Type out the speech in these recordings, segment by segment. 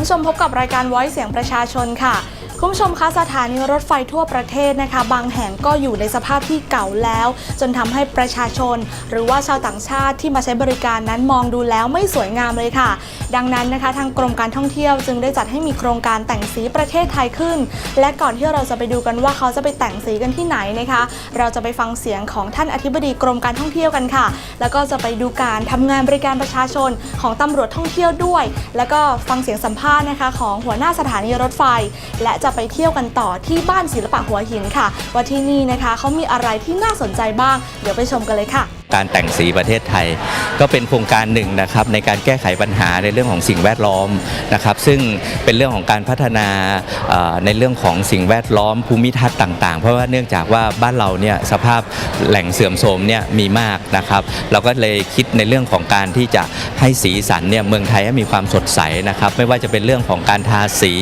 คุณผู้ชมพบกับรายการ Voice เสียงประชาชนค่ะ คุณผู้ชมคะสถานีรถไฟทั่วประเทศนะคะ บางแห่งก็อยู่ในสภาพที่เก่าแล้ว จนทำให้ประชาชน หรือว่าชาวต่างชาติที่มาใช้บริการนั้นมองดูแล้วไม่สวยงามเลยค่ะ ดังนั้นนะคะทางกรมการท่องเที่ยวจึงได้จัดให้มีโครงการแต่งสีประเทศไทยขึ้น และก่อนที่เราจะไปดูกันว่าเขาจะไปแต่งสีกันที่ไหนนะคะ เราจะไปฟังเสียงของท่านอธิบดีกรมการท่องเที่ยวกันค่ะ แล้วก็จะไปดูการทำงานบริการประชาชนของตำรวจท่องเที่ยวด้วย แล้วก็ฟังเสียงสัมภาษณ์นะคะ ของหัวหน้าสถานีรถไฟ และจะไปเที่ยวกันต่อที่บ้านศิลปะหัวหินค่ะ ว่าที่นี่นะคะเขามีอะไรที่น่าสนใจบ้าง เดี๋ยวไปชมกันเลยค่ะ การแต่งสีประเทศไทย ก็เป็นโครงการหนึ่งนะครับในการแก้ไขปัญหาในเรื่องของสิ่งแวดล้อมนะครับ ซึ่งเป็นเรื่องของการพัฒนาในเรื่องของสิ่งแวดล้อมภูมิทัศน์ต่าง ๆ เพราะว่าเนื่องจากว่าบ้านเราเนี่ยสภาพแหล่งเสื่อมโทรมเนี่ยมีมากนะครับ เราก็เลยคิดในเรื่องของการที่จะให้สีสันเนี่ยเมืองไทยให้มีความสดใสนะครับ ไม่ว่าจะเป็นเรื่องของการทาสี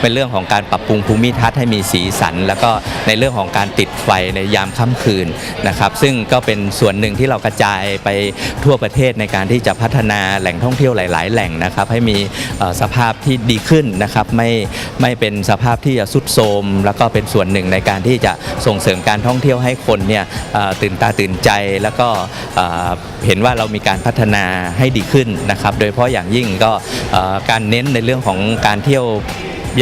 เป็นเรื่องของการปรับปรุงภูมิทัศน์ให้มีสีสัน แล้วก็ในเรื่องของการติดไฟในยามค่ำคืนนะครับ ซึ่งก็เป็นส่วนหนึ่งที่เรากระจายไปทั่วประเทศในการที่จะพัฒนาแหล่งท่องเที่ยวหลาย ๆ แหล่งนะครับ ให้มีสภาพที่ดีขึ้นนะครับ ไม่ไม่เป็นสภาพที่จะสุดโทมแล้วก็เป็นส่วนหนึ่งในการที่จะส่งเสริมการท่องเที่ยวให้คนเนี่ยตื่นตาตื่นใจแล้วก็เห็นว่าเรามีการพัฒนาให้ดีขึ้นนะครับ โดยเฉพาะอย่างยิ่งก็การเน้นในเรื่องของการเที่ยว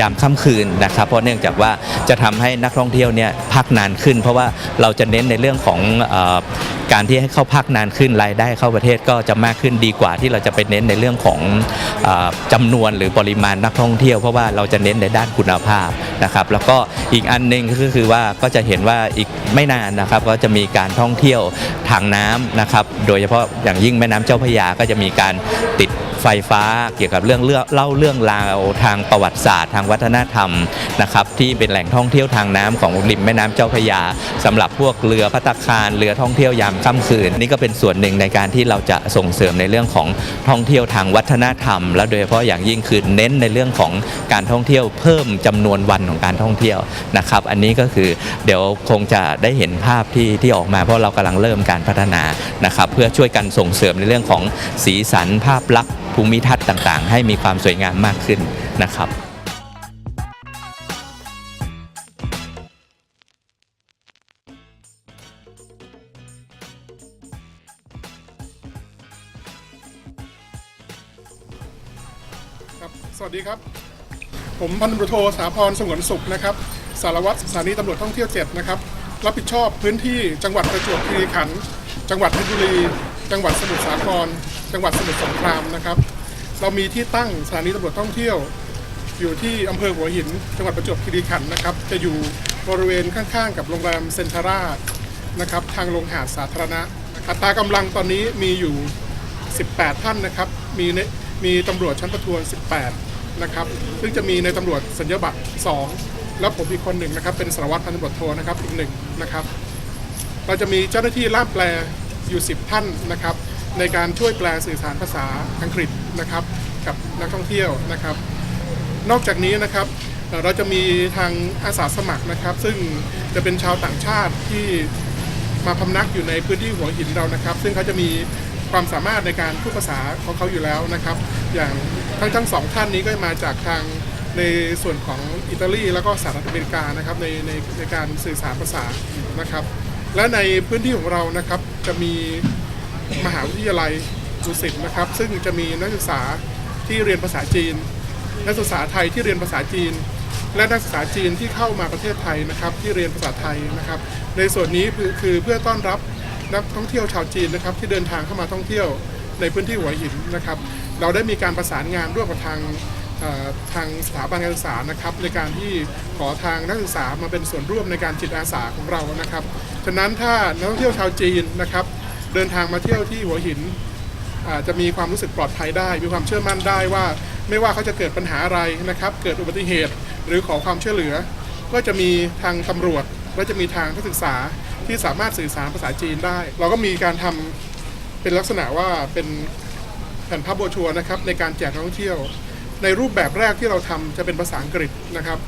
ยามค่ำคืนนะครับเพราะเนื่องจากว่าจะทำให้นักท่องเที่ยวเนี่ยพักนานขึ้น เพราะว่าเราจะเน้นในเรื่องของเออการที่ให้เข้าพักนานขึ้นรายได้เข้าประเทศก็จะมากขึ้นดีกว่าที่เราจะไปเน้นในเรื่องของเออจำนวนหรือปริมาณนักท่องเที่ยวเพราะว่าเราจะเน้นในด้านคุณภาพนะครับแล้วก็อีกอันหนึงก็คือว่าก็จะเห็นว่าอีกไม่นานนะครับก็จะมีการท่องเที่ยวทางน้ำนะครับโดยเฉพาะอย่างยิ่งแม่น้ำเจ้าพระยาก็จะมีการติด ไฟฟ้าเกี่ยวกับเรื่องเล่าเรื่องราวทางประวัติศาสตร์ ทางวัฒนธรรมนะครับที่เป็นแหล่งท่องเที่ยวทางน้ำของริมแม่น้ำเจ้าพระยาสำหรับพวกเรือพัตตาคารเรือท่องเที่ยวยามค่ำคืน นี่ก็เป็นส่วนหนึ่งในการที่เราจะส่งเสริมในเรื่องของท่องเที่ยวทางวัฒนธรรม และโดยเฉพาะอย่างยิ่งคือเน้นในเรื่องของการท่องเที่ยวเพิ่มจำนวนวันของการท่องเที่ยวนะครับ อันนี้ก็คือเดี๋ยวคงจะได้เห็นภาพที่ที่ออกมาเพราะเรากำลังเริ่มการพัฒนานะครับ เพื่อช่วยกันส่งเสริมในเรื่องของสีสันภาพลักษณ์ภูมิทัศน์ต่างๆ ให้มีความสวยงามมากขึ้นนะครับครับสวัสดีครับ ผมพันตำรวจโทสาพรสงวนสุขนะครับ สารวัตรสถานีตำรวจท่องเที่ยว7นะครับ รับผิดชอบพื้นที่จังหวัดประจวบคีรีขันธ์ จังหวัดเพชรบุรี จังหวัดสมุทรสาคร จังหวัดสมุทรสงครามนะครับ เรามีที่ตั้งสถานีตำรวจท่องเที่ยว อยู่ที่อำเภอหัวหิน จังหวัดประจวบคีรีขันธ์นะครับ จะอยู่บริเวณข้างๆ กับโรงแรมเซนทาร่านะครับทางลงหาดสาธารณะอัตรากำลังตอนนี้มีอยู่ 18 ท่านนะครับมีในมีตำรวจชั้นประทวน 18 นะครับซึ่งจะมีในตำรวจสัญญาบัตร 2 แล้วผมอีกคนหนึ่งนะครับ เป็นสารวัตรพันตำรวจโทนะครับอีกหนึ่งนะครับ เราจะมีเจ้าหน้าที่ล่ามแปลอยู่ 10 ท่านนะครับ ในการช่วยแปลสื่อสารภาษาอังกฤษนะครับกับนักท่องเที่ยวนะครับ นอกจากนี้นะครับเราจะมีทางอาสาสมัครนะครับ ซึ่งจะเป็นชาวต่างชาติที่มาพำนักอยู่ในพื้นที่หัวหินเรานะครับ ซึ่งเขาจะมีความสามารถในการพูดภาษาของเขาอยู่แล้วนะครับ อย่างทั้งทั้งสองท่านนี้ก็มาจากทางในส่วนของอิตาลีแล้วก็สหรัฐอเมริกานะครับในในในการสื่อสารภาษานะครับ และในพื้นที่ของเรานะครับจะมี มหาวิทยาลัยดุสิตนะครับ ซึ่งจะมีนักศึกษาที่เรียนภาษาจีน นักศึกษาไทยที่เรียนภาษาจีน และนักศึกษาจีนที่เข้ามาประเทศไทยนะครับ ที่เรียนภาษาไทยนะครับ ในส่วนนี้คือคอเพื่อต้อนรับนักท่องเที่ยวชาวจีนนะครับ ที่เดินทางเข้ามาท่องเที่ยวในพื้นที่หัวหินนะครับ เราได้มีการประสานงานร่วมกับทางทางสถาบันการศึกษานะครับ ในการที่ขอทางนักศึกษามาเป็นส่วนร่วมในการจิตอาสาของเรานะครับ ฉะนั้นถ้านักท่องเที่ยวชาวจีนนะครับ เดินทางมาเที่ยวที่หัวหินอาจจะมีความรู้สึกปลอดภัยได้ มีความเชื่อมั่นได้ว่า ไม่ว่าเขาจะเกิดปัญหาอะไรนะครับ เกิดอุบัติเหตุหรือขอความช่วยเหลือ ก็จะมีทางตำรวจและจะมีทางนักศึกษาที่สามารถสื่อสารภาษาจีนได้ เราก็มีการทำเป็นลักษณะว่าเป็นแผ่นภาพโบชัวนะครับในการแจกนักท่องเที่ยว ในรูปแบบแรกที่เราทำจะเป็นภาษาอังกฤษนะครับ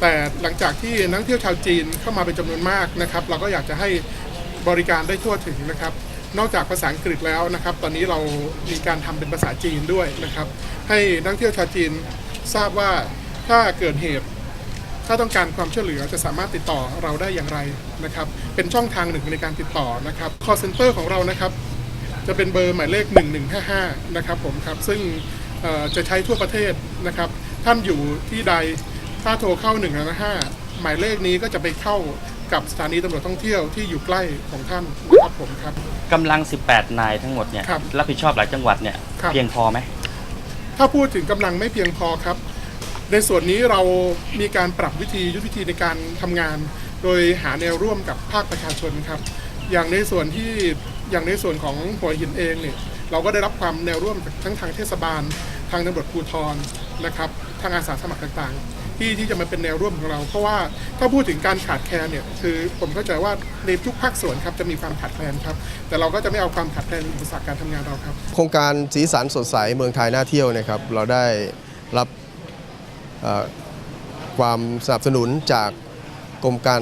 แต่หลังจากที่นักท่องเที่ยวชาวจีนเข้ามาเป็นจำนวนมากนะครับ เราก็อยากจะให้บริการได้ทั่วถึงนะครับ นอกจากภาษาอังกฤษแล้วนะครับ ตอนนี้เรามีการทำเป็นภาษาจีนด้วยนะครับ ให้นักท่องเที่ยวชาวจีนทราบว่าถ้าเกิดเหตุ ถ้าต้องการความช่วยเหลือจะสามารถติดต่อเราได้อย่างไรนะครับ เป็นช่องทางหนึ่งในการติดต่อนะครับ call center ของเรานะครับ จะเป็นเบอร์หมายเลข 1155 นะครับผมครับ ซึ่งจะใช้ทั่วประเทศนะครับ ท่านอยู่ที่ใดถ้าโทรเข้า155หมายเลขนี้ก็จะไปเข้า กับสถานีตำรวจท่องเที่ยวที่อยู่ใกล้ของท่านนะครับผมครับ กำลัง 18 นายทั้งหมดเนี่ยครับรับผิดชอบหลายจังหวัดเนี่ยครับ เพียงพอไหม ถ้าพูดถึงกำลังไม่เพียงพอครับ ในส่วนนี้เรามีการปรับวิธียุทธวิธีในการทำงาน โดยหาแนวร่วมกับภาคประชาชนครับ อย่างในส่วนที่อย่างในส่วนของหัวหินเองเนี่ยเราก็ได้รับความแนวร่วมจากทั้งทางเทศบาล ทางตำรวจภูธรนะครับ ทางอาสาสมัครต่างๆ ที่ที่จะมาเป็นแนวร่วมของเรา เพราะว่าถ้าพูดถึงการขาดแคลนเนี่ยคือผมเข้าใจว่าในทุกภาคส่วนครับจะมีความขาดแคลนครับ แต่เราก็จะไม่เอาความขาดแคลนอุปสรรคการทำงานเราครับ โครงการสีสันสดใสเมืองไทยน่าเที่ยวเนะครับเราได้รับความสนับสนุนจากกรมการ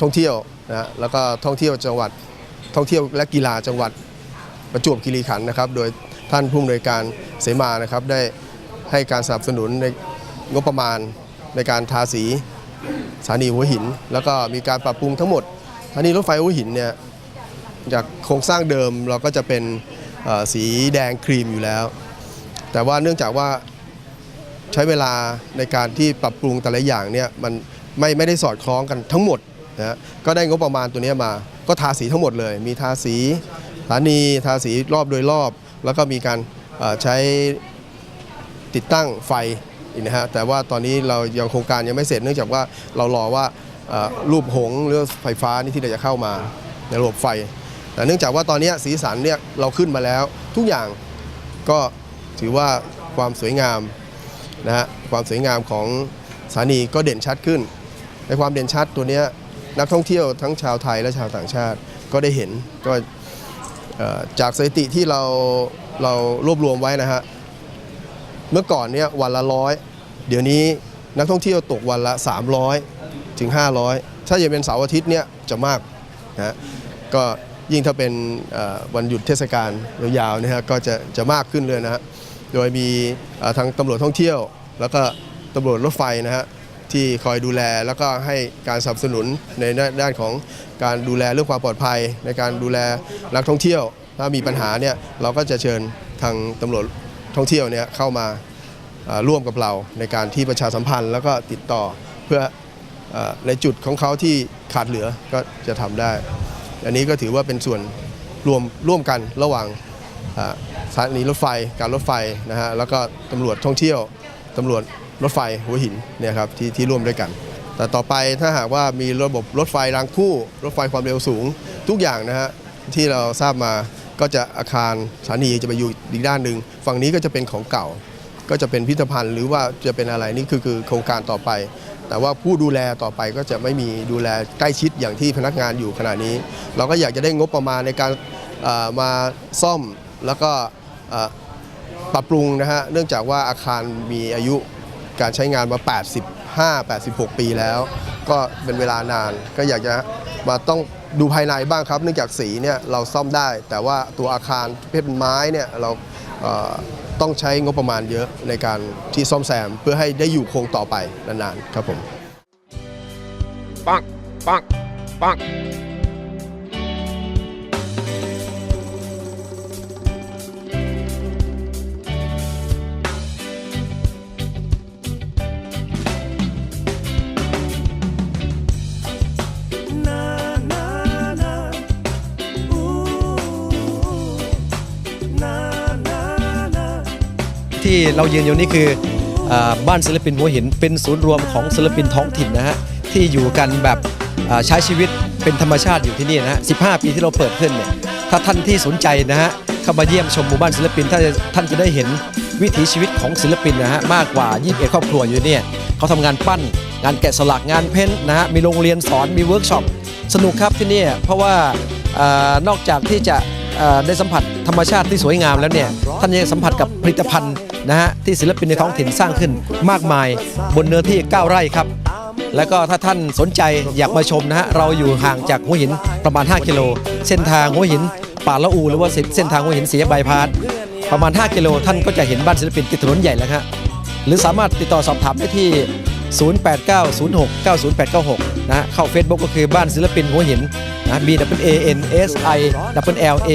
ท่องเที่ยวนะฮะแล้วก็ท่องเที่ยวจังหวัดท่องเที่ยวและกีฬาจังหวัดประจวบคีรีขันธ์นะครับ โดยท่านผู้อำนวยการเสมานะครับได้ให้การสนับสนุนในงบประมาณ ในการทาสีสถานีหัวหิน แล้วก็มีการปรับปรุงทั้งหมดสถานีรถไฟหัวหินเนี่ยจากโครงสร้างเดิมเราก็จะเป็นสีแดงครีมอยู่แล้ว แต่ว่าเนื่องจากว่าใช้เวลาในการที่ปรับปรุงแต่ละอย่างเนี่ยมันไม่ไม่ได้สอดคล้องกันทั้งหมดนะก็ได้งบประมาณตัวนี้มา ก็ทาสีทั้งหมดเลย มีทาสีสถานีทาสีรอบโดยรอบ แล้วก็มีการใช้ติดตั้งไฟ อีกนะฮะแต่ว่าตอนนี้เรายังโครงการยังไม่เสร็จเนื่องจากว่าเรารอว่ารูปหงส์หรือไฟฟ้านี่ที่เราจะเข้ามาในระบบไฟ แต่เนื่องจากว่าตอนนี้สีสันเนี่ยเราขึ้นมาแล้ว ทุกอย่างก็ถือว่าความสวยงามนะฮะความสวยงามของสถานีก็เด่นชัดขึ้น ในความเด่นชัดตัวนี้นักท่องเที่ยวทั้งชาวไทยและชาวต่างชาติก็ได้เห็นก็จากสถิติที่เราเรารวบรวมไว้นะฮะ เมื่อก่อนเนี่ยวันละร้อยเดี๋ยวนี้นักท่องเที่ยวตกวันละ 300 ถึง 500 ถ้าจะเป็นเสาร์อาทิตย์เนี่ยจะมากนะฮะก็ยิ่งถ้าเป็นวันหยุดเทศกาลยาวๆนะฮะก็จะจะมากขึ้นเลยนะฮะโดยมีทางตำรวจท่องเที่ยว แล้วก็ตำรวจรถไฟนะฮะที่คอยดูแลแล้วก็ให้การสนับสนุนในด้านของการดูแลเรื่องความปลอดภัย ในการดูแลนักท่องเที่ยว ถ้ามีปัญหาเนี่ยเราก็จะเชิญทางตำรวจ ท่องเที่ยวเนี่ยเข้ามาร่วมกับเราในการที่ประชาสัมพันธ์ แล้วก็ติดต่อเพื่ออในจุดของเขาที่ขาดเหลือก็จะทำได้ อันนี้ก็ถือว่าเป็นส่วนรวมร่วมกันระหว่างสถานีรถไฟการรถไฟนะฮะแล้วก็ตำรวจท่องเที่ยวตำรวจรถไฟหัวหินเนี่ยครับที่ที่ร่วมด้วยกัน แต่ต่อไปถ้าหากว่ามีระบบรถไฟรางคู่ รถไฟความเร็วสูงทุกอย่างนะฮะที่เราทราบมา ก็จะอาคารสถานีจะไปอยู่อีกด้านหนึ่งฝั่งนี้ก็จะเป็นของเก่า ก็จะเป็นพิพิธภัณฑ์หรือว่าจะเป็นอะไรนี่คือคือโครงการต่อไป แต่ว่าผู้ดูแลต่อไปก็จะไม่มีดูแลใกล้ชิดอย่างที่พนักงานอยู่ขณะนี้ เราก็อยากจะได้งบประมาณในการมาซ่อมแล้วก็ปรับปรุงนะฮะเนื่องจากว่าอาคารมีอายุการใช้งานมา 85 86 ปีแล้ว ก็เป็นเวลานานก็อยากจะมาต้อง ดูภายในบ้างครับ เนื่องจากสีเนี่ยเราซ่อมได้ แต่ว่าตัวอาคารประเภทเป็นไม้เนี่ยเราเต้องใช้งบประมาณเยอะในการที่ซ่อมแซมเพื่อให้ได้อยู่คงต่อไปนานๆครับผมปังปังปัง ที่เรายืนอยู่นี่คืออบ้านศิลปินหัวหิน เป็นศูนย์รวมของศิลปินท้องถิ่นนะฮะที่อยู่กันแบบใช้ชีวิตเป็นธรรมชาติอยู่ที่นี่นะฮะ 15 ปีที่เราเปิดขึ้นเนี่ย ถ้าท่านที่สนใจนะฮะเข้ามาเยี่ยมชมหมู่บ้านศิลปินท่านจะท่านจะได้เห็นวิถีชีวิตของศิลปินนะฮะมากกว่า 21 ครอบครัวอยู่เนี่ยเขาทำงานปั้น งานแกะสลักงานเพ้นท์นะฮะมีโรงเรียนสอนมีเวิร์กช็อปสนุกครับที่นี่เพราะว่าอนอกจากที่จะได้สัมผัสธรรมชาติที่สวยงามแล้วเนี่ยท่านยังสัมผัสกับผลิตภัณฑ์ นะฮะที่ศิลปินในท้องถิ่นสร้างขึ้นมากมายบนเนื้อที่ 9 ไร่ครับ แล้วก็ถ้าท่านสนใจอยากมาชมนะฮะเราอยู่ห่างจากหัวหินประมาณ 5 กิโล เส้นทางหัวหินป่าละอูหรือว่าเส้นทางหัวหินเสียบายพาสประมาณ 5 กิโล ท่านก็จะเห็นบ้านศิลปินติดถนนใหญ่แล้วฮะหรือสามารถติดต่อสอบถามได้ที่ 0890690896 นะเข้า Facebook ก็คือบ้านศิลปินหัวหินนะ B W A N S I W L A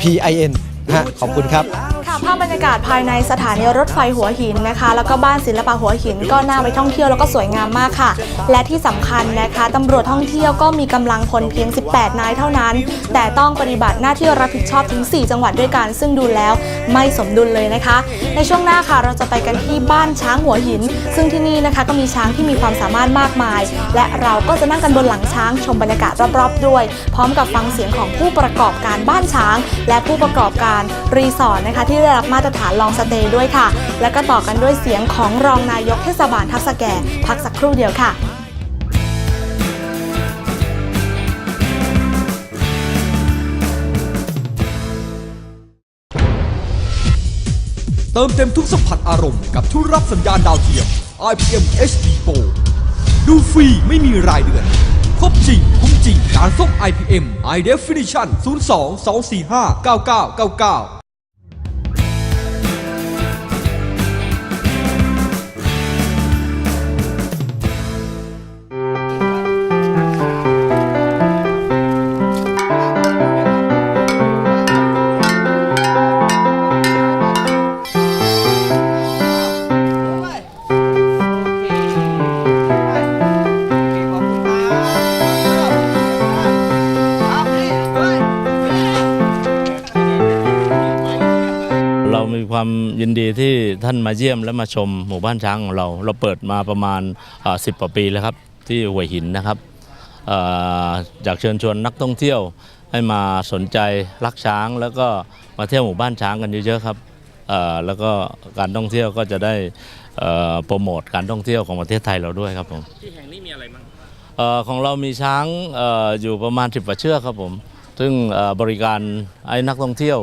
P I N นะฮะขอบคุณครับ ภาพบรรยากาศภายในสถานีรถไฟหัวหินนะคะ แล้วก็บ้านศิลปะหัวหินก็น่าไปท่องเที่ยวแล้วก็สวยงามมากค่ะ และที่สำคัญนะคะตำรวจท่องเที่ยวก็มีกำลังพลเพียง 18 นายเท่านั้น แต่ต้องปฏิบัติหน้าที่รับผิดชอบถึง 4 จังหวัดด้วยกัน ซึ่งดูแล้วไม่สมดุลเลยนะคะ ในช่วงหน้าค่ะเราจะไปกันที่บ้านช้างหัวหิน ซึ่งที่นี่นะคะก็มีช้างที่มีความสามารถมากมาย และเราก็จะนั่งกันบนหลังช้างชมบรรยากาศรอบๆด้วย พร้อมกับฟังเสียงของผู้ประกอบการบ้านช้าง และผู้ประกอบการรีสอร์ทนะคะที่ได้รับมาตรฐานลองสเตย์ด้วยค่ะ แล้วก็ต่อกันด้วยเสียงของรองนายกเทศบาลทับสแกพักสักครู่เดียวค่ะเติมเต็มทุกสัมผัสอารมณ์กับทุกรับสัญญาณดาวเทียม IPM HD Pro ดูฟรีไม่มีรายเดือน ครบจริง คุ้มจริง การส่ง IPM High Definition 02 245 9999 ที่ท่านมาเยี่ยมและมาชมหมู่บ้านช้างของเรา เราเปิดมาประมาณสิบกว่าปีแล้วครับที่หัวหินนะครับเอ่ออยากเชิญชวนนักท่องเที่ยวให้มาสนใจรักช้าง แล้วก็มาเที่ยวหมู่บ้านช้างกันเยอะๆครับเอ่อแล้วก็การท่องเที่ยวก็จะได้เอ่อโปรโมทการท่องเที่ยวของประเทศไทยเราด้วยครับผมที่แห่งนี้มีอะไรบ้างเออของเรามีช้างเอออยู่ประมาณ10กว่าเชือกครับผมซึ่งเอ่อบริการให้นักท่องเที่ยว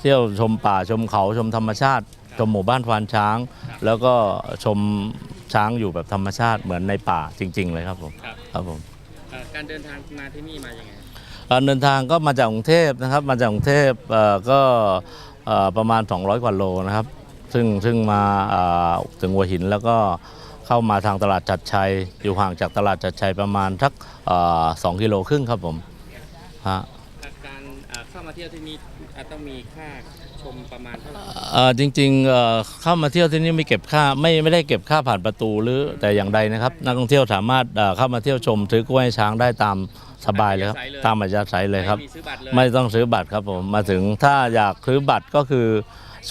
เที่ยวชมป่าชมเขาชมธรรมชาติ ชมหมู่บ้านควานช้าง แล้วก็ชมช้างอยู่แบบธรรมชาติเหมือนในป่าจริง ๆ เลยครับผมครับ ครับผมการเดินทางมาที่นี่มาอย่างไงการเดินทางก็มาจากกรุงเทพนะครับ มาจากกรุงเทพเอ่อก็เอ่อประมาณ 200 กว่าโลนะครับ ซึ่งซึ่งมาเอ่อถึงหัวหินแล้วก็เข้ามาทางตลาดจัดชัย อยู่ห่างจากตลาดจัดชัยประมาณสักเอ่อสองกิโลครึ่งครับผมฮะการเข้ามาเที่ยวที่นี่ต้องมีค่าช มประมาณเท่าไหร่เอ่อจริงๆเอ่อเข้ามาเที่ยวที่นี่ไม่เก็บค่าไม่ไม่ได้เก็บค่าผ่านประตูหรือแต่อย่างใดนะครับ นักท่องเที่ยวสามารถเอ่อเข้ามาเที่ยวชมซื้อกล้วยช้างได้ตามสบายเลยครับตามอัธยาศัยเลยครับ ไม่มีซื้อบัตรเลยไม่ต้องซื้อบัตรครับผมมาถึงถ้าอยากซื้อบัตรก็คือ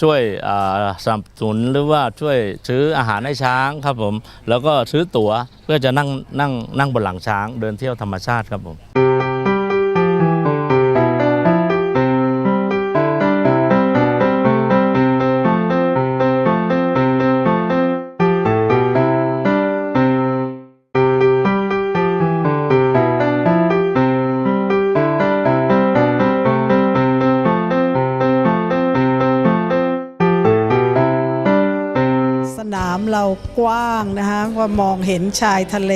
ช่วยเอ่อสนับสนุนหรือว่าช่วยซื้ออาหารให้ช้างครับผม แล้วก็ซื้อตั๋วเพื่อจะนั่งนั่งนั่งบนหลังช้างเดินเที่ยวธรรมชาติครับผม ห็นชายทะเล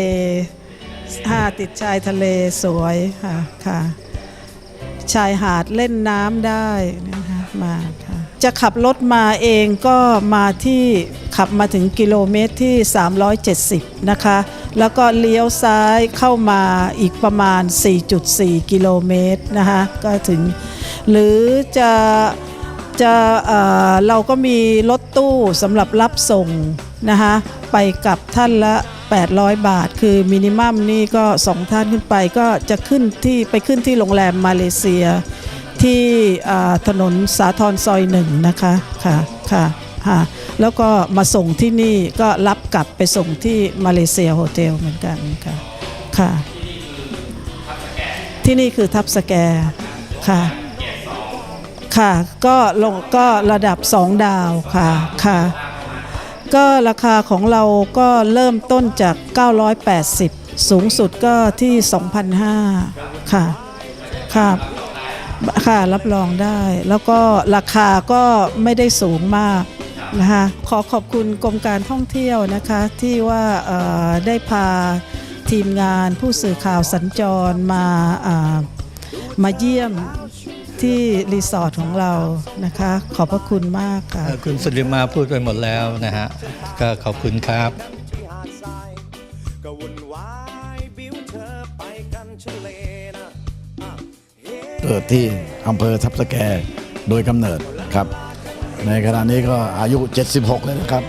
หาดติดชายทะเลสวยค่ะค่ะ ชายหาดเล่นน้ำได้นะคะมาค่ะจะขับรถมาเองก็มาที่ขับมาถึงกิโลเมตรที่ 370 นะคะ แล้วก็เลี้ยวซ้ายเข้ามาอีกประมาณ 4.4 กิโลเมตรนะคะก็ถึง หรือจะจะเอ่อเราก็มีรถตู้สำหรับรับส่งนะคะไปกับท่านละ 800 บาท คือมินิมัมนี่ก็ 2 ท่านขึ้นไปก็จะขึ้นที่ไปขึ้นที่โรงแรมมาเลเซีย ที่ถนนสาทรซอยหนึ่งนะคะค่ะค่ะค่ะแล้วก็มาส่งที่นี่ก็รับกลับไปส่งที่มาเลเซียโฮเทลเหมือนกันค่ะค่ะที่นี่คือทับสแกร์ค่ะค่ะก็ลงก็ระดับ2ดาวค่ะค่ะ ก็ราคาของเราก็เริ่มต้นจาก 980 สูงสุดก็ที่ 2,500 ค่ะ ค่ะ ค่ะ รับรองได้ แล้วก็ราคาก็ไม่ได้สูงมากนะคะขอขอบคุณกรมการท่องเที่ยวนะคะที่ว่าได้พาทีมงานผู้สื่อข่าวสัญจรมามาเยี่ยม ที่รีสอร์ทของเรานะคะ ขอบพระคุณมากค่ะ คุณสุริมาพูดไปหมดแล้วนะฮะ ก็ขอบคุณครับเกิดที่อำเภอทับสแกโดยกำเนิดครับ ในขณะนี้ก็อายุ 76 แล้วนะครับ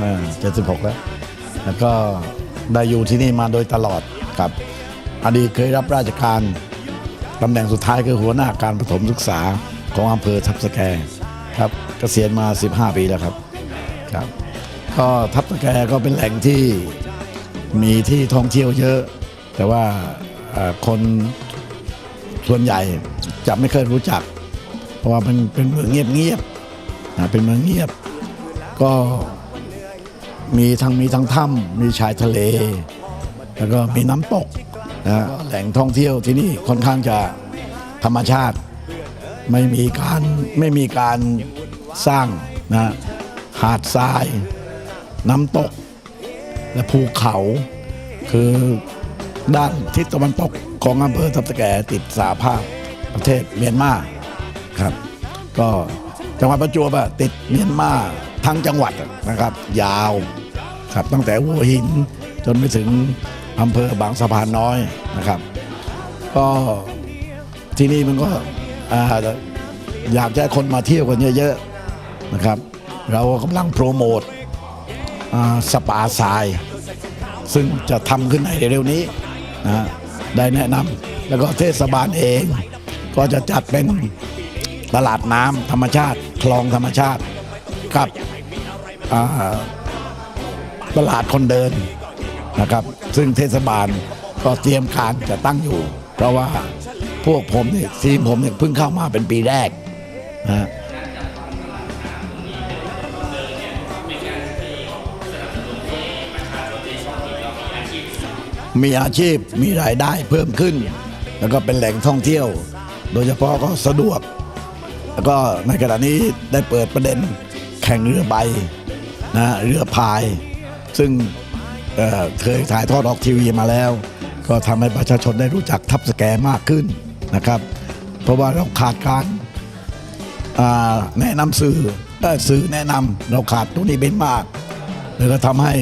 อ่า76 แล้ว แล้วก็ได้อยู่ที่นี่มาโดยตลอดครับ อดีตเคยรับราชการ ตำแหน่งสุดท้ายคือหัวหน้าการประถมศึกษาของอำเภอทับสแกครับเกษียณมา 15 ปีแล้วครับครับ ก็ทับสแกก็เป็นแหล่งที่มีที่ท่องเที่ยวเยอะ แต่ว่าคนส่วนใหญ่จะไม่เคยรู้จัก เพราะว่ามันเป็นเมืองเงียบๆนะเป็นเมืองเงียบ ก็มีทั้งมีทั้งถ้ำมีชายทะเล แล้วก็มีน้ำตก นะแหล่งท่องเที่ยวที่นี่ค่อนข้างจะธรรมชาติ ไม่มีการไม่มีการสร้างนะหาดทราย น้ำตก และภูเขา คือด้านทิศตะวันตกของอำเภอทับสแกติดสาภาพประเทศเมียนมาครับ ก็จังหวัดประจวบติดเมียนมาทั้งจังหวัดนะครับ ยาวครับตั้งแต่หัวหินจนไปถึง อำเภอบางสะพานน้อยนะครับ ก็ที่นี่มันก็อยากจะให้คนมาเที่ยวกันเยอะๆนะครับ เรากำลังโปรโมทสปาทราย ซึ่งจะทำขึ้นในเร็วนี้นะได้แนะนำแล้วก็เทศบาลเอง ก็จะจัดเป็นตลาดน้ำธรรมชาติ คลองธรรมชาติกับตลาดคนเดินนะครับ ซึ่งเทศบาลก็เตรียมการจะตั้งอยู่ เพราะว่าพวกผมเนี่ยทีมผมเนี่ยเพิ่งเข้ามาเป็นปีแรกนะมีอาชีพมีรายได้เพิ่มขึ้น แล้วก็เป็นแหล่งท่องเที่ยว โดยเฉพาะก็สะดวก แล้วก็ในขณะนี้ได้เปิดประเด็นแข่งเรือใบนะเรือพาย ซึ่ง เคยถ่ายทอดออกทีวีมาแล้ว ก็ทำให้ประชาชนได้รู้จักทับสแกมากขึ้นนะครับ เพราะว่าเราขาดการแนะนำสื่อสื่อแนะนำเราขาดตรงนี้เป็นมากเลยก็ทำให้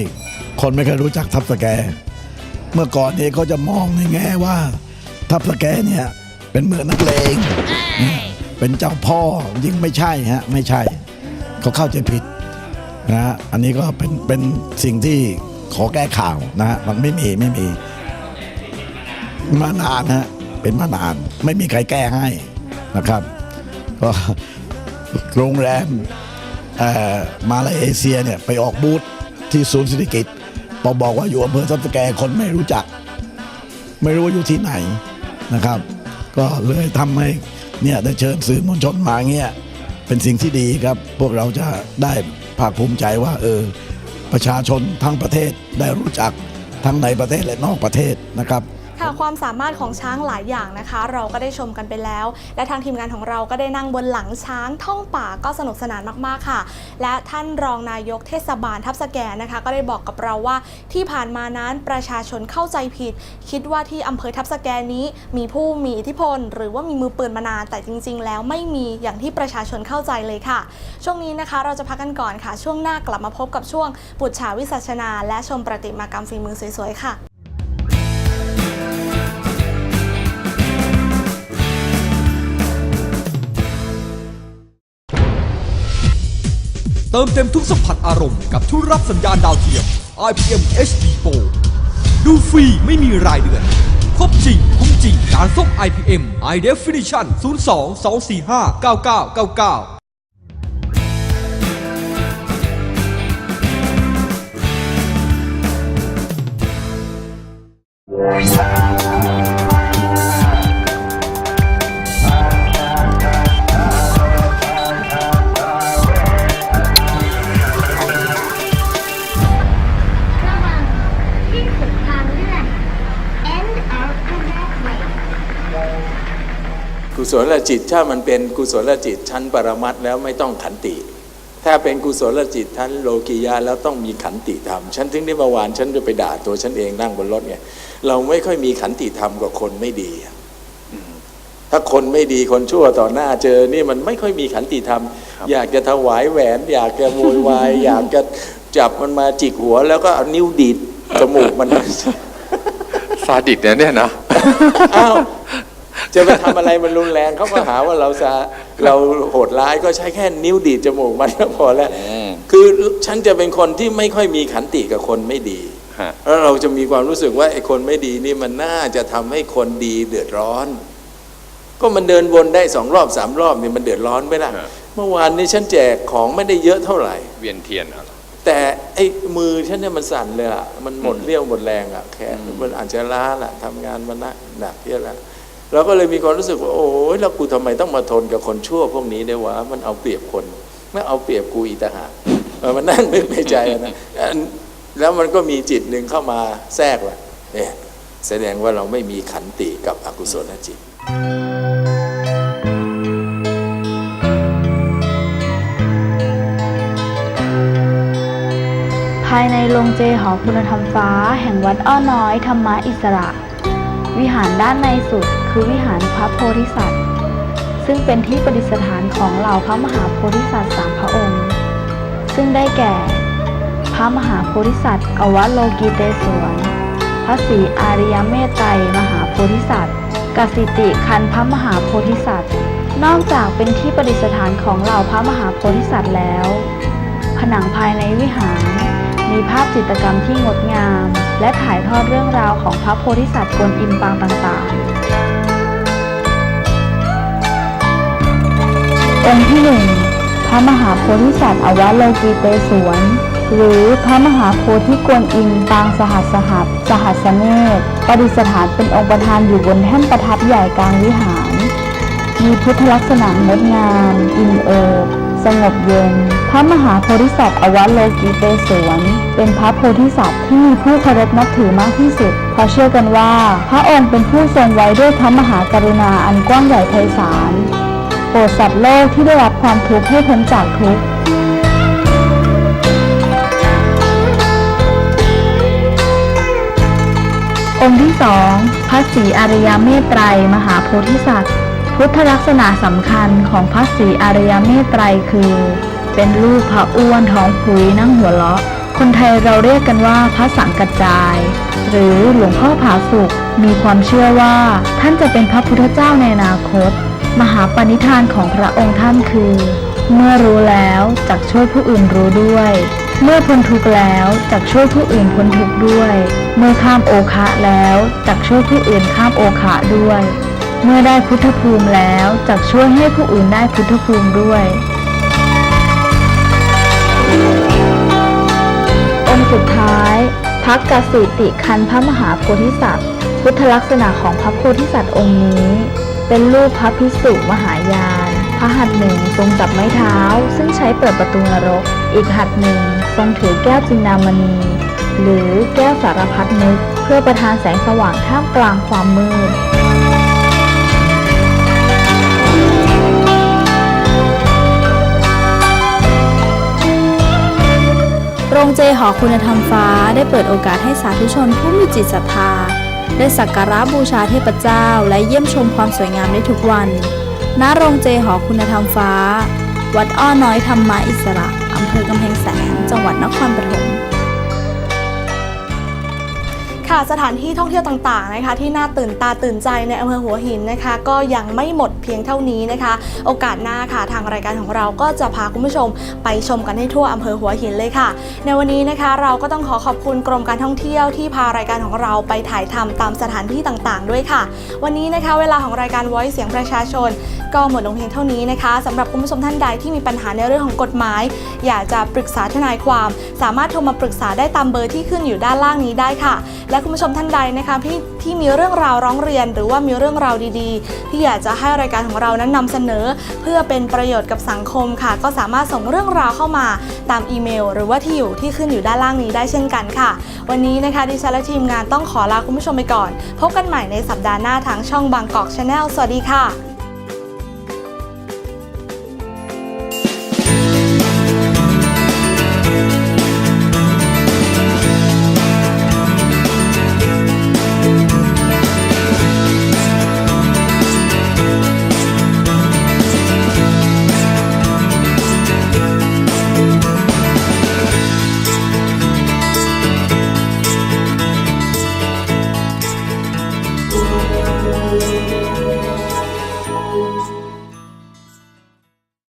คนไม่เคยรู้จักทับสแก เมื่อก่อนนี้เขาจะมองในแง่ว่า ทับสแกเนี่ยเป็นเมืองนักเลงเป็นเจ้าพ่อยิ่งไม่ใช่ฮะไม่ใช่เขาเข้าใจผิดนะฮะอันนี้ก็เป็นเป็นสิ่งที่ ขอแก้ข่าวนะฮะมันไม่มีไม่มี มานานฮะเป็นมานาน ไม่มีใครแก้ให้นะครับ ก็โรงแรมเออมาเลเซียเนี่ยไปออกบูธที่ศูนย์เศรษฐกิจพอบอกว่าอยู่อำเภอทับสแกคนไม่รู้จัก ไม่รู้ว่าอยู่ที่ไหนนะครับ ก็เลยทำให้เนี่ยได้เชิญสื่อมวลชนมาเงี้ยเป็นสิ่งที่ดีครับ พวกเราจะได้ภาคภูมิใจว่า เออ ประชาชนทั้งประเทศได้รู้จักทั้งในประเทศและนอกประเทศนะครับ ค่ะความสามารถของช้างหลายอย่างนะคะ เราก็ได้ชมกันไปแล้ว และทางทีมงานของเราก็ได้นั่งบนหลังช้างท่องป่าก็สนุกสนานมากๆค่ะ และท่านรองนายกเทศบาลทับสแกนะคะ ก็ได้บอกกับเราว่าที่ผ่านมานั้นประชาชนเข้าใจผิด คิดว่าที่อำเภอทับสแกนี้ มีผู้มีอิทธิพล หรือว่ามีมือปืนมานานแต่จริง ๆ แล้วไม่มีอย่างที่ประชาชนเข้าใจเลยค่ะ ช่วงนี้นะคะเราจะพักกันก่อนค่ะ ช่วงหน้ากลับมาพบกับช่วงปุจฉาวิสัชนา และชมประติมากรรมฝีมือสวยๆค่ะ เติมเต็มทุกสัมผัสอารมณ์กับทุกรับสัญญาณดาวเทียม IPM HD Pro ดูฟรีไม่มีรายเดือนครบจริง คุ้มจริงการซ่อ IPM i d e f i n i t i o n 0 2 245 9999Peace. กุศลจิตถ้ามันเป็นกุศลจิตชั้นปรมัตถ์แล้วไม่ต้องขันติ ถ้าเป็นกุศลจิตชั้นโลกียะแล้วต้องมีขันติธรรม ฉันถึงได้เมื่อวานฉันจะไปด่าตัวฉันเองนั่งบนรถไงเราไม่ค่อยมีขันติธรรมกับคนไม่ดีอะอืมถ้าคนไม่ดีคนชั่วต่อหน้าเจอนี่มันไม่ค่อยมีขันติธรรม อยากจะถวายแหวน อยากจะโวยวาย อยากจะจับมันมาจิกหัว แล้วก็เอานิ้วดีดจมูกมันซาดิสเนี่ยเนี่ยนะอ้าว จะไปทำอะไรมันรุนแรงเขาก็หาว่าเราจะเราโหดร้ายก็ใช้แค่นิ้วดีดจมูกมันก็พอแล้ว คือฉันจะเป็นคนที่ไม่ค่อยมีขันติกับคนไม่ดีฮะแล้วเราจะมีความรู้สึกว่าไอ้คนไม่ดีนี่มันน่าจะทำให้คนดีเดือดร้อน ก็มันเดินวนได้สองรอบสามรอบเนี่ยมันเดือดร้อนไหมล่ะเมื่อวานนี้ฉันแจกของไม่ได้เยอะเท่าไหร่ เวียนเทียนเหรอแต่ไอ้มือฉันเนี่ยมันสั่นเลยอะมันหมดเรี่ยวหมดแรงอะแขนมันอาจจะล้าแหละทำงานมันหนักหนักเยอะแล้ว เราก็เลยมีความรู้สึกว่า โอ้ยแล้วกูทำไมต้องมาทนกับคนชั่วพวกนี้ด้วยวะมันเอาเปรียบคนไม่เอาเปรียบกูอีตาหากมันนั่งนึกในใจนะแล้วมันก็มีจิตหนึ่งเข้ามาแทรกว่าเนี่ยแสดงว่าเราไม่มีขันติกับอกุศลจิตภายในโรงเจหอคุณธรรมฟ้า แห่งวัดอ้อน้อยธรรมะอิสระ วิหารด้านในสุดคือวิหารพระโพธิสัตว์ ซึ่งเป็นที่ประดิษฐานของเหล่าพระมหาโพธิสัตว์สามพระองค์ ซึ่งได้แก่ พระมหาโพธิสัตว์อวโลกีเตศวรพระศรีอาริยเมตไตรมหาโพธิสัตว์กสิติคันพระมหาโพธิสัตว์ นอกจากเป็นที่ประดิษฐานของเหล่าพระมหาโพธิสัตว์แล้ว ผนังภายในวิหาร มีภาพจิตรกรรมที่งดงาม และถ่ายทอดเรื่องราวของพระโพธิสัตว์กวนอิมปางต่างๆ องค์ที่หนึ่งพระมหาโพธิสัตว์อวโลกีเตศวรหรือพระมหาโพธิกวนอิมปางสหัสสหัสสหัสเนตรประดิษฐานเป็นองค์ประธานอยู่บนแท่นประทับใหญ่กลางวิหาร มีพุทธลักษณะงดงามอิ่มเอิบ สงบเย็น พระมหาโพธิสัตว์อวัโลกีเตศวรเป็นพระโพธิสัตว์ที่มีผู้เคารพนับถือมากที่สุดเพราะเชื่อกันว่า พระองค์เป็นผู้ทรงไว้ด้วยพระมหากรุณาอันกว้างใหญ่ไพศาลโปรดสัตว์โลกที่ได้รับความทุกข์ให้พ้นจากทุกข์องค์ที่สองพระศรีอริยเมตไตรมหาโพธิสัตว์ พุทธลักษณะสำคัญของพระศรีอริยเมตไตรคือ เป็นรูปพระอ้วนท้องผุยนั่งหัวเราะ คนไทยเราเรียกกันว่าพระสังกัจจาย หรือหลวงพ่อผาสุกมีความเชื่อว่าท่านจะเป็นพระพุทธเจ้าในอนาคต มหาปณิธานของพระองค์ท่านคือ เมื่อรู้แล้วจักช่วยผู้อื่นรู้ด้วย เมื่อพ้นทุกข์แล้วจักช่วยผู้อื่นพ้นทุกข์ด้วย เมื่อข้ามโอคะแล้วจักช่วยผู้อื่นข้ามโอคะด้วย เมื่อได้พุทธภูมิแล้วจักช่วยให้ผู้อื่นได้พุทธภูมิด้วย องค์สุดท้าย พักกสิติคันพระมหาโพธิสัตว์ พุทธลักษณะของพระโพธิสัตว์องค์นี้ เป็นรูปพระพิสุมหายานพระหัตถ์หนึ่งทรงจับไม้เท้า ซึ่งใช้เปิดประตูนรก อีกหัตถ์หนึ่งทรงถือแก้วจินดามณี หรือแก้วสารพัดนึก เพื่อประทานแสงสว่างท่ามกลางความมืด รงเจหอคุณธรรมฟ้าได้เปิดโอกาสให้สาธุชนผู้มีจิตศรัทธา ได้สักการะบูชาเทพเจ้าและเยี่ยมชมความสวยงามได้ทุกวัน ณ โรงเจหอคุณธรรมฟ้า วัดอ้อน้อยธรรมะอิสระ อำเภอกำแพงแสน จังหวัดนครปฐม ค่ะสถานที่ท่องเที่ยวต่างๆนะคะที่น่าตื่นตาตื่นใจในอำเภอหัวหินนะคะ ก็ยังไม่หมดเพียงเท่านี้นะคะ โอกาสหน้าค่ะทางรายการของเราก็จะพาคุณผู้ชมไปชมกันให้ทั่วอำเภอหัวหินเลยค่ะ ในวันนี้นะคะเราก็ต้องขอขอบคุณกรมการท่องเที่ยวที่พารายการของเราไปถ่ายทำตามสถานที่ต่างๆ ด้วยค่ะ วันนี้นะคะเวลาของรายการ Voice เสียงประชาชน ก็หมดลงเพียงเท่านี้นะคะสำหรับคุณผู้ชมท่านใดที่มีปัญหาในเรื่องของกฎหมาย อยากจะปรึกษาทนายความ สามารถโทรมาปรึกษาได้ตามเบอร์ที่ขึ้นอยู่ด้านล่างนี้ได้ค่ะ และคุณผู้ชมท่านใดนะคะที่ที่มีเรื่องราวร้องเรียน หรือว่ามีเรื่องราวดีๆ ที่อยากจะให้รายการของเรานั้นนำเสนอ เพื่อเป็นประโยชน์กับสังคมค่ะ ก็สามารถส่งเรื่องราวเข้ามาตามอีเมล หรือว่าที่อยู่ที่ขึ้นอยู่ด้านล่างนี้ได้เช่นกันค่ะ วันนี้นะคะดิฉันและทีมงานต้องขอลาคุณผู้ชมไปก่อน พบกันใหม่ในสัปดาห์หน้าทางช่องบางกอกชาแนลสวัสดีค่ะ